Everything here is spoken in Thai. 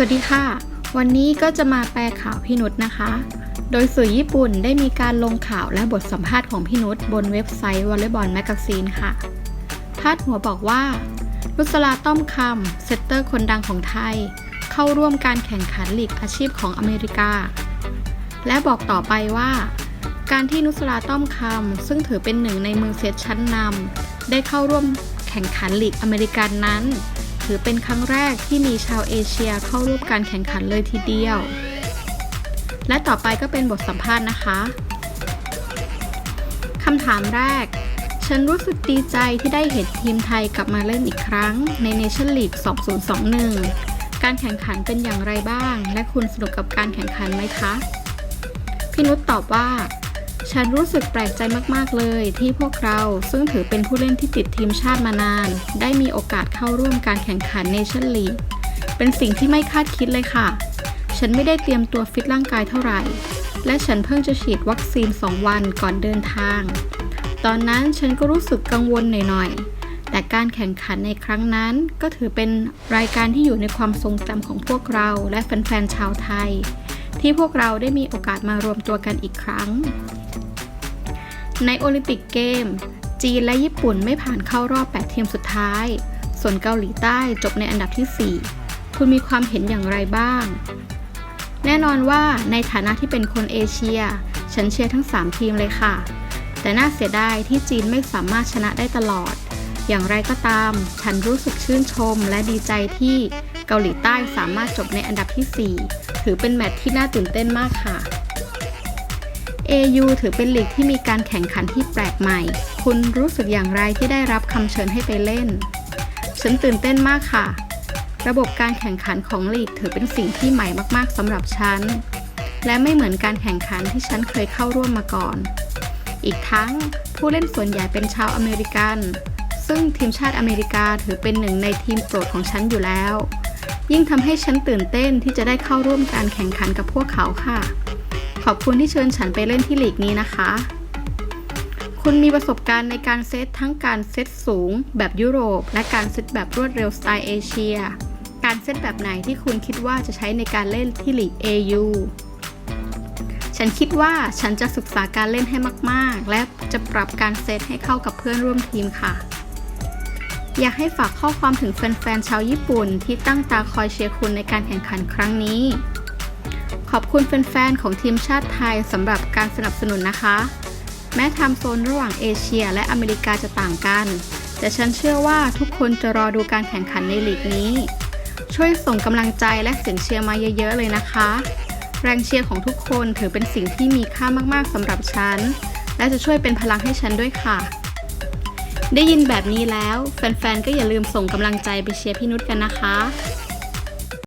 สวัสดีค่ะ วันนี้ก็จะมาแปลข่าวพี่นุชนะคะ โดยสื่อญี่ปุ่นได้มีการลงข่าวและบทสัมภาษณ์ของพี่นุชบนเว็บไซต์วอลเลย์บอลแมกซีนค่ะ พาดหัวบอกว่า นุสลาต้อมคำเซตเตอร์คนดังของไทย เข้าร่วมการแข่งขันลีกอาชีพของอเมริกา และบอกต่อไปว่า การที่นุสลาต้อมคำซึ่งถือเป็นหนึ่งในมือเซตชั้นนำได้เข้าร่วมแข่งขันลีกอเมริกันนั้น ถือเป็นครั้งแรกที่มีชาวเอเชียเข้าร่วมการแข่งขันเลยทีเดียว และต่อไปก็เป็นบทสัมภาษณ์นะคะคำถามแรก ฉันรู้สึกดีใจที่ได้เห็นทีมไทยกลับมาเล่นอีกครั้งในเนชั่นลีก2021 การแข่งขันเป็นอย่างไรบ้าง และคุณสนุกกับการแข่งขันไหมคะ พี่นุชตอบว่า ฉันรู้สึกแปลกใจมาก ๆ เลยที่พวกเราซึ่งถือเป็นผู้เล่นที่ติดทีมชาติมานาน ได้มีโอกาสเข้าร่วมการแข่งขันเนชั่นลีกเป็นสิ่งที่ไม่คาดคิดเลยค่ะ ฉันไม่ได้เตรียมตัวฟิตร่างกายเท่าไหร่ และฉันเพิ่งจะฉีดวัคซีน 2 วันก่อนเดินทาง ตอนนั้นฉันก็รู้สึกกังวลหน่อย ๆ แต่การแข่งขันในครั้งนั้น ก็ถือเป็นรายการที่อยู่ในความทรงจำของพวกเราและแฟนๆชาวไทย ที่พวกเราได้มีโอกาสมารวมตัวกันอีกครั้ง ในโอลิมปิกเกม จีนและญี่ปุ่นไม่ผ่านเข้ารอบ 8 ทีมสุดท้าย ส่วนเกาหลีใต้จบในอันดับที่ 4 คุณมีความเห็นอย่างไรบ้าง แน่นอนว่าในฐานะที่เป็นคนเอเชีย ฉันเชียร์ทั้ง 3 ทีมเลยค่ะ แต่น่าเสียดายที่จีนไม่สามารถชนะได้ตลอด อย่างไรก็ตาม ฉันรู้สึกชื่นชมและดีใจที่เกาหลีใต้สามารถจบในอันดับที่ 4 ถือเป็นแมตช์ที่น่าตื่นเต้นมากค่ะ AU ถือเป็นลีกที่มีการแข่งขันที่แปลกใหม่ คุณรู้สึกอย่างไรที่ได้รับคำเชิญให้ไปเล่น ฉันตื่นเต้นมากค่ะ ระบบการแข่งขันของลีกถือเป็นสิ่งที่ใหม่มากๆสำหรับฉัน และไม่เหมือนการแข่งขันที่ฉันเคยเข้าร่วมมาก่อน อีกทั้งผู้เล่นส่วนใหญ่เป็นชาวอเมริกัน ซึ่งทีมชาติอเมริกาถือเป็นหนึ่งในทีมโปรดของฉันอยู่แล้ว ยิ่งทำให้ฉันตื่นเต้นที่จะได้เข้าร่วมการแข่งขันกับพวกเขาค่ะ อบคุณที่เชิญฉันไปเล่นที่ลีกนี้นะคะ คุณมีประสบการณ์ในการเซตทั้งการเซตสูงแบบยุโรป และการเซตแบบรวดเร็วสไตล์เอเชีย การเซตแบบไหนที่คุณคิดว่าจะใช้ในการเล่นที่ลีก AU ฉันคิดว่าฉันจะศึกษาการเล่นให้มาก ๆ และจะปรับการเซตให้เข้ากับเพื่อนร่วมทีมค่ะ อยากให้ฝากข้อความถึงแฟน ๆ ชาวญี่ปุ่นที่ตั้งตาคอยเชียร์คุณในการแข่งขันครั้งนี้ ขอบคุณแฟนๆของทีมชาติไทยสำหรับการสนับสนุนนะคะ แม้ไทม์โซนระหว่างเอเชียและอเมริกาจะต่างกัน แต่ฉันเชื่อว่าทุกคนจะรอดูการแข่งขันในลีกนี้ ช่วยส่งกำลังใจและเสียงเชียร์มาเยอะๆเลยนะคะ แรงเชียร์ของทุกคนถือเป็นสิ่งที่มีค่ามากๆสำหรับฉัน และจะช่วยเป็นพลังให้ฉันด้วยค่ะ ได้ยินแบบนี้แล้ว แฟนๆก็อย่าลืมส่งกำลังใจไปเชียร์พี่นุชกันนะคะ